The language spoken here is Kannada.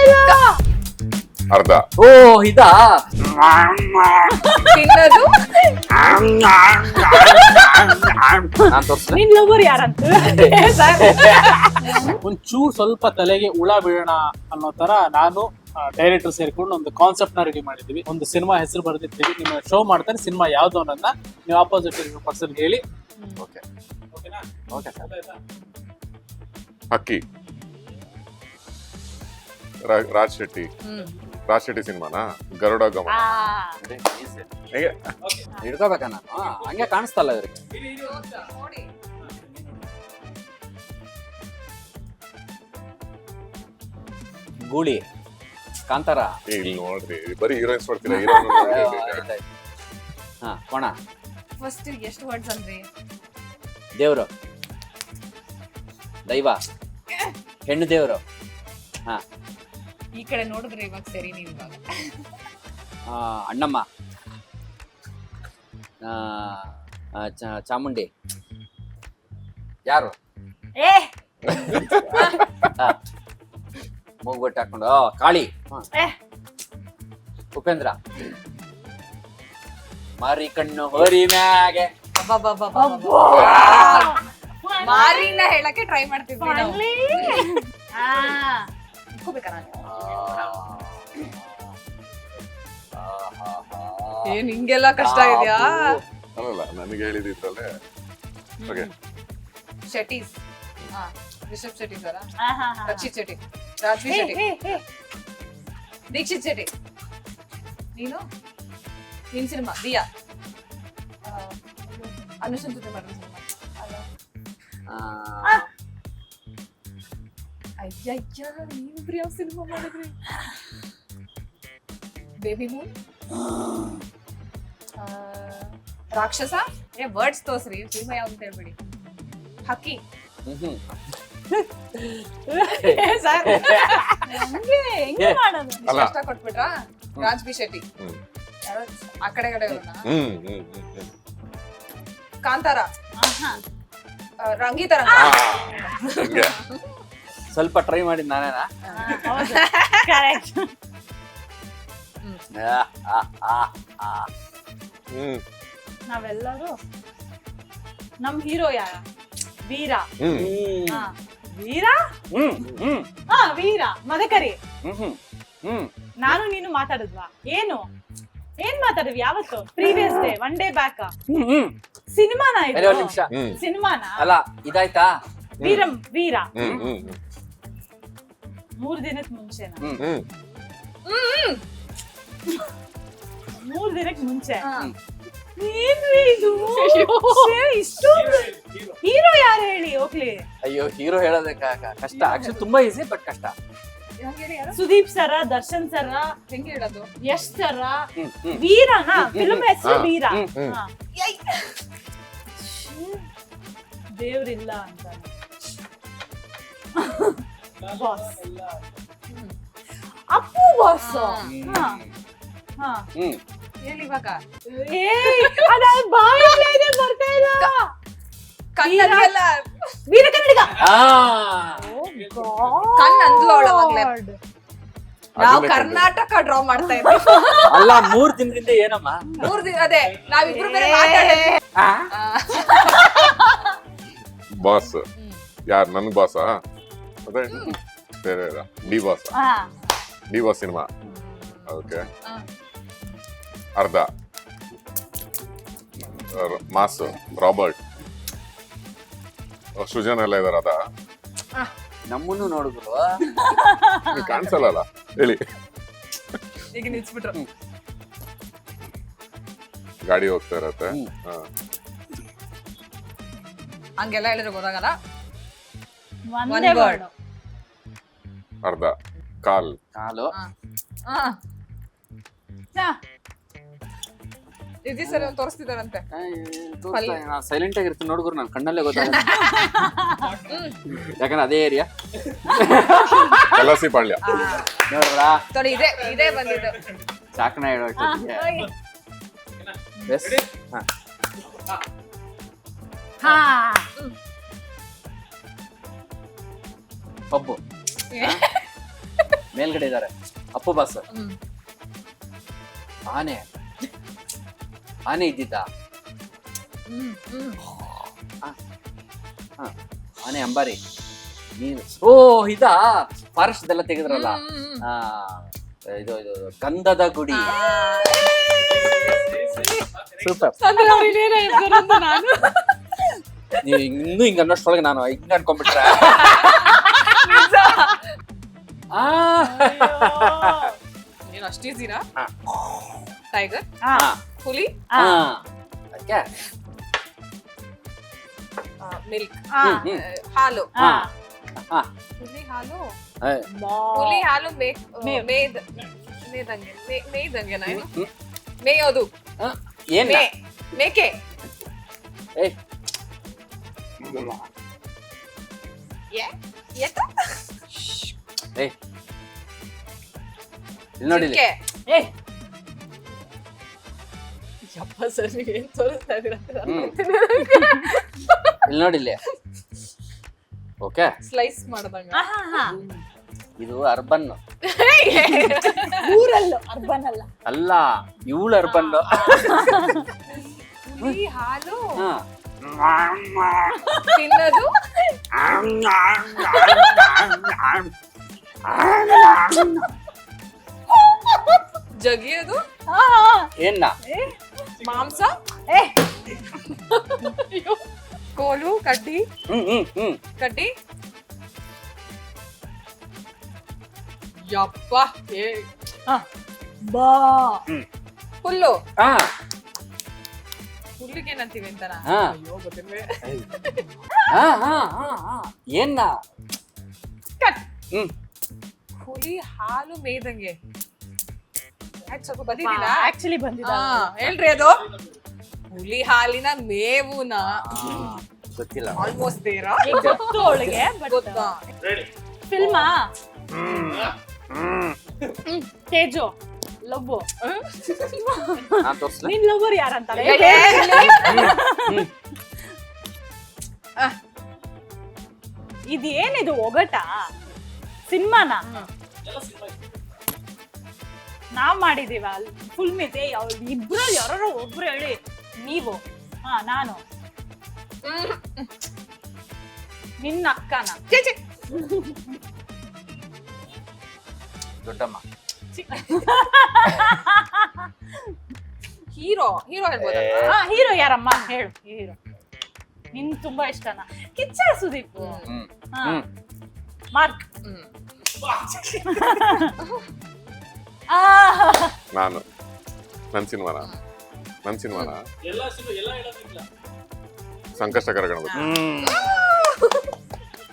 ಇಲ್ಲ ಅರ್ಧ. ಓ ಇದಾ? ತಿನ್ನೋದು? ನಾನ್ ತೋರ್ಸ್ಲಾ? ನಿನ್ ಲವರ್ ಯಾರಂತ? ಒಂಚೂರು ಸ್ವಲ್ಪ ತಲೆಗೆ ಹುಳ ಬೀಳೋಣ ಅನ್ನೋ ತರ ನಾನು ಡೈರೆಕ್ಟರ್ ಸೇರಿಕೊಂಡು ಒಂದು ಕಾನ್ಸೆಪ್ಟ್ನ ರೆಡಿ ಮಾಡಿದ್ವಿ ಒಂದು ಸಿನಿಮಾ ಹೆಸರು ಬರೆದಿರ್ತೀವಿ. ನಿಮ್ಮ ಶೋ ಮಾಡ್ತಾರೆ ಸಿನಿಮಾ ಯಾವ್ದು ಅನ್ನೋದನ್ನ ನೀವು ಆಪೋಸಿಟ್ ಇರೋ ಪರ್ಸನ್ ಹೇಳಿ. ಓಕೆ ಓಕೆನಾ ಓಕೆ ಸರ್ ಹಕ್ಕಿ. ರಾ- ರಾಜ್ ಶೆಟ್ಟಿ. ರಾಜ್ ಶೆಟ್ಟಿ ಸಿನಿಮಾನಾ? ಗರುಡ ಗಮನ. ಹೇಗೆ? ಹಿಡ್ಕೋಬೇಕಾ ನಾನು? ಆ, ಹಂಗೆ ಕಾಣಿಸ್ತಲ್ಲ ಇವ್ರಿಗೆ. ನೋಡಿ ಗೂಳಿ. ಕಾಂತಾರ. ಏ, ಇಲ್ಲಿ ನೋಡ್ರಿ ಬರೀ ಹೀರೋಯಿನ್ಸ್ ಆ, ಹೀರೋಯಿನ್. ಹಾ ಕೋಣ. ಫಸ್ಟ್ ಎಷ್ಟು ವರ್ಡ್ಸ್ ಅಂದ್ರಿ? ದೇವ್ರು. ದೈವ. ಹೆಣ್ಣು ದೇವರು. ಹಾ. ಈ ಕಡೆ ನೋಡಿದ್ರೆ ಇವಾಗ ಸರಿ ನೀವು ಇವಾಗ. ಆ, ಅಣ್ಣಮ್ಮ. ಆ, ಆ, ಚ- ಚಾಮುಂಡಿ. ಯಾರು? ಏ! ಮೂಗ್ಬಟ್ಟು ಹಾಕೊಂಡು. ಆ, ಕಾಳಿ. ಹಾ. ಏ. ಉಪೇಂದ್ರ. ಮಾರಿ ಕಣ್ಣು ಹೋರಿ ಮ್ಯಾಗೆ. ಅಬ್ಬಬ್ಬಬ್ಬಬ್ಬಬ್ಬ. ಮಾರಿನ ಹೇಳಕ್ಕೆ ಟ್ರೈ ಮಾಡ್ತಿದ್ವಿ ನಾವು. ಆ, ಇಟ್ಕೋಬೇಕಾ ನಾನು? ಏನ್ ಹಿಂಗೆಲ್ಲ ಕಷ್ಟ ಇದೆಯಾ? ಅಲ್ಲಲ್ಲ ನನಗೆ ಹೇಳಿದಿದ್ರಲ್ಲೇ ಓಕೆ ಶೆಟ್ಟೀಸ್. ಹಾ ರಿಷಬ್ ಶೆಟ್ಟಿ ಸರ ಆ, ಹಾ, ಹಾ. ರಕ್ಷಿತ್ ಶೆಟ್ಟಿ. ರಾಜ್ವಿ ಏ, ಶೆಟ್ಟಿ. ಏ, ಏ. ದೀಕ್ಷಿತ್ ಶೆಟ್ಟಿ. ನೀನು? ನಿನ್ ಸಿನಿಮಾ ದಿಯಾ? ಅನುಷನ್ ಜೊತೆ ಅಯ್ಯಯ್ಯ ನೀವಿಬ್ರು ಯಾವ ಸಿನಿಮಾ ಮಾಡಿದ್ರಿ ಬೇಬಿ ಮೂನ್ ರಾಕ್ಷಸ ಏ ವರ್ಡ್ಸ್ ತೋರ್ಸ್ರಿ ಸಿನಿಮಾ ಯಾವ್ದು ಅಂತ ಹೇಳ್ಬಿಡಿ ಹಕ್ಕಿ ಮ್ಹ್ಮ್. ಏ, ಸರ್ ಹಂಗೆ ಹೆಂಗೆ ಮಾಡೋದು ಅಲ್ಲ. ಕಷ್ಟ ಕೊಟ್ಬಿಟ್ರಾ ರಾಜ್ ಬಿ ಶೆಟ್ಟಿ ಹ್ಮ್. ಯಾರೋ ಆ ಕಡೆ ಕಡೆ ಇರೋನಾ? ಹ್ಮ್ ಹ್ಮ್ ಹ್ಮ್ ಹ್ಮ್. ಕಾಂತಾರ ರಂಗಿತರಂಗ ಸ್ವಲ್ಪ ಟ್ರೈ ಮಾಡಿದ್ ನಾನೇನಾ? ಹೌದು. ಕರೆಕ್ಟ್ ಆ, ಆ, ಆ, ಆ. ಹ್ಮ್. ನಾವೆಲ್ಲರೂ ನಮ್ ಹೀರೋ ಯಾರ? ವೀರ. ಹ್ಮ್. ಹಾ. ವೀರ? ಹ್ಮ್ ಹ್ಮ್. ಹಾ ವೀರ. ಮದಕರಿ. ಹ್ಮ್ ಹ್ಮ್ ಹ್ಮ್. ನಾನು ನೀನು ಮಾತಾಡಿದ್ವಾ? ಏನು? ಏನ್ ಮಾತಾಡಿದ್ವಿ ಯಾವತ್ತು? Previous day one day back hmm hmm. ಸಿನಿಮಾನ ಅರೆ, ಇದು. ಒಂದ್ ನಿಮಿಷ. ಹ್ಮ್. ಸಿನಿಮಾನ? ಅಲ್ಲ ಇದಾಯ್ತಾ? ವೀರಂ ವೀರ. ಹ್ಮ್ ಹ್ಮ್ ಹ್ಮ್. ಮೂರ್ ದಿನಕ್ ಮುಂಚೆನ? ಹ್ಮ್. ಹ್ಮ್. ಮೂರ್ ದಿನಕ್ ಮುಂಚೆ. ಹಾ. ಏನ್ರಿ ಇದು. ಇಷ್ಟೊಂದು ಹೀರೋ ಯಾರು ಹೇಳಿ ಹೋಗ್ಲಿ? ಅಯ್ಯೋ ಹೀರೋ ಹೇಳೋದಕ್ಕೆ ಕಷ್ಟ. ಆಕ್ಚುಲಿ ತುಂಬಾ ಈಸಿ ಬಟ್ ಕಷ್ಟ. ಸುದೀಪ್ ಸರ ದರ್ಶನ್ ಸರ ಹೆಂಗೆ ಹೇಳೋದು? ಯಶ್ ಸರ ವೀರನ ಫಿಲ್ಮ್ ಹೆಸರು. ವೀರ. ದೇವ್ರಿಲ್ಲ ಅಂತ. ಬಾಸ್. ಅಪ್ಪು ಬಾಸ್. ಹಾ. ಹಾ. ಹ್ಮ್. ಹೇಳಿ ಇವಾಗ. ಏ ಅದ ಬಾಯಲ್ಲೇ ಇದೆ ಬರ್ತಾ ಇಲ್ಲ ಕಣ್ಣಲ್ಲ ವೀರ ಕನ್ನಡಿಗ. ಆ ಕಣ್ ಅಂದ್ಲೋಳು ಅವಾಗ್ಲೇ. ನಾವು ಕರ್ನಾಟಕ ಡ್ರಾ ಮಾಡ್ತಾ ಇದ್ವಿ. ಅಲ್ಲ ಮೂರ್ ದಿನದಿಂದ ಏನಮ್ಮ? ಮೂರ್ ದಿನ ಅದೇ ನಾವಿಬ್ರು ಬೇರೆ ಮಾತಾಡಿದ್ವಿ ಬಾಸ್ ಯಾರ್ ನನ್ ಬಾಸಾ ಅದೇ ಬೇರೆ ಡಿ ಬಾಸ್ ಹಾ. ಡಿ ಬಾಸ್ ಸಿನಿಮಾ ಓಕೆ ಹಾ. ಅರ್ಧ. ರ- ಮಾಸ್ ರಾಬರ್ಟ್ ಸೃಜನ್ ಎಲ್ಲ ಇದಾರ ಅದ? ನಮ್ಮನ್ನು ನೋಡಿದ್ರು. ಕಾಣಿಸಲ್ಲ ಹೇಳಿ. ಈಗ ನಿಲ್ಸ್ಬಿಟ್ರು. ಗಾಡಿ ಹೋಗ್ತಾ ಇರತ್ತೆ. ಹಾ. ಹಂಗೆಲ್ಲ ಹೇಳಿದ್ರೆ ಗೊತ್ತಾಗಲ್ಲ? ಒಂದೇ. ವರ್ಡ್ ಅರ್ಧ. ಕಾಲ್. ಕಾಲು. ಹಾ. ಇದಿ ಸರಿ ತೋರಿಸ್ತಿದಾರಂತೆ ಸೈಲೆಂಟ್ ಆಗಿರ್ತೀನಿ ನೋಡ್ಗುರು ನಾನು ಕಣ್ಣಲ್ಲೇ ಗೊತ್ತಾಗ ಯಾಕಂದ್ರೆ ಅದೇ ಏರಿಯಾ ಕಲಸಿ ಪಾಳ್ಯ ನೋಡ್ರಾ? ನೋಡಿ ಇದೇ ಇದೇ ಬಂದಿದ್ದು. ಚಾಕನ ಹೇಳೋ ಎಸ್ ಹಾ. ಹಾ. ಪಬ್ಬು ಮೇಲ್ಗಡೆ ಇದ್ದಾರೆ. ಅಪ್ಪು ಬಾಸ್ ಆನೆ. ಆನೆ ಇದ್ದಿದ್ದ? ಆನೆ ಅಂಬಾರಿ. ನೀನು ಓ ಇದ? ಫಾರೆಸ್ಟ್ ಎಲ್ಲ ತೆಗೆದ್ರಲ್ಲ? ಆ ಇದು ಇದು ಕಂದದ ಗುಡಿ. ಸೂಪರ್. ಅಂದ್ರೆ ಅವ್ರು ಇನ್ನೇನೋ ಹೇಳ್ತಾರೆ ಅಂತ ನಾನು. ನೀವು ಇನ್ನೂ ಹಿಂಗ ಅನ್ನೋಷ್ಟೊಳಗೆ ನಾನು ಹಿಂಗ ಅನ್ಕೊಂಡ್ಬಿಟ್ರೆ ಆ. ಏನು ಅಷ್ಟು ಈಸಿನಾ ಹಾ. ಟೈಗರ್ ಹಾ ಹಾ. ಹುಲಿ ಹಾ. ಅದಕ್ಕೆ ಮಿಲ್ಕ್ ಹಾ ಹ್ಮ್, ಹ್ಮ್. ಹಾಲು ಹಾ ಹಾ. ಹುಲಿ ಹಾಲು ಏ, ಹುಲಿ ಹಾಲು ಮೇ ಮೇವ್. ಮೇದ್ ಮೇದಂಗೆ ಮೇ- ಮೇಯ್ದಂಗೆನಾ ಏನು ಹ್ಮ್. ಮೇಯೋದು ಆ, ಏನ್ ಮೇ ಮೇಕೆ ಏಯ್ ಏ ಎತ್ತ ಏಯ್ ಇಲ್ಲಿ ನೋಡಿ ಇಲ್ಲಿ. ಜಿಂಕೆ ಏ ಯಪ್ಪ ಸರ್ ನೀವು ಏನ್ ತೋರಿಸ್ತಾ ಇದೀರಾ ಹ್ಮ್. ಇಲ್ಲಿ ನೋಡಿ ಇಲ್ಲಿ. ಓಕೆ ಸ್ಲೈಸ್ ಮಾಡ್ದಂಗ. ಹಾ, ಹಾ, ಹಾ. ಇದು ಅರ್ಬನ್ ಊರಲ್ಲ ಅರ್ಬನ್ ಅಲ್ಲ. ಅಲ್ಲ ಇವಳು ಅರ್ಬನ್ ಹುಲಿ ಹಾಲು ಹಾ. ತಿನ್ನೋದು? ಜಗಿಯೋದು? ಏನ. ಏನ್ನ ಮಾಂಸ? ಏ! ಕೋಲು ಕಡ್ಡಿ? ಹ್ಮ್ ಹ್ಮ್ ಹ್ಮ್. ಕಡ್ಡಿ? ಯಪ್ಪ ಏ ಹಾ. ಬಾ. ಹುಲ್ಲು? ಹಾ. ಹುಲ್ಲಿಗೆ ಏನಂತೀವಿ ಅಂತನಾ? ಹಾ. ಅಯ್ಯೋ ಗೊತ್ತಿಲ್ವೇ. ಹಾ ಹಾ ಹಾ ಹಾ. ಏನ್ನ ಕಟ್. ಹ್ಮ್. ಹುಲಿ ಹಾಲು ಮೇಯ್ದಂಗೆ. ಆಯ್ತು ಸ್ವಲ್ಪ ಬಂದಿದ್ದೀರಾ? ಆಕ್ಚುಲಿ ಬಂದಿದ್ದ ಹೇಳ್ರಿ ಅದು. ಹುಲಿ ಹಾಲಿನ ಮೇವುನ. ಗೊತ್ತಿಲ್ಲ. ಆಲ್ಮೋಸ್ಟ್ ದೇರಾ ಗೊತ್ತು ಅವಳಿಗೆ ಗೊತ್ತಾ. ಫಿಲ್ಮಾ ತೇಜು. ಲವ್ ನಾನ್ ಹೇಳಿ. ಇದೇನಿದು ಒಗಟ? ಸಿನಿಮಾನ? ನಾವ್ ಮಾಡಿದೀವ. ಫುಲ್ ಮಿತೆ. ಇಬ್ರು ಯಾರೋ ಒಬ್ರು ಹೇಳಿ ನೀವು ಹಾ ನಾನು. ನಿನ್ನ ಅಕ್ಕನ. ಛೆ, ಛೆ. ದೊಡ್ಡಮ್ಮ. ಹೀರೋ ಹೀರೋ ಹೇಳ್ಬೋದಾ ಹಾ ಹೀರೋ ಯಾರಮ್ಮ? ಹೇಳು ಹೀರೋ. ನಿನ್ ತುಂಬಾ ಇಷ್ಟನಾ? ಕಿಚ್ಚ ಸುದೀಪ್. ಹ್ಮ್. ಹಾ. ಹ್ಮ್. ಮಾರ್ಕ್. ಹ್ಮ್. ಆ ನಾನು. ನನ್ ಸಿನಿಮಾನ? ನನ್ ಸಿನಿಮಾನ? ಎಲ್ಲ ಸಿನಿಮಾ ಎಲ್ಲ ಹೇಳೋದಿಲ್ಲ. ಸಂಕಷ್ಟಕರ ಗಣಪತಿ.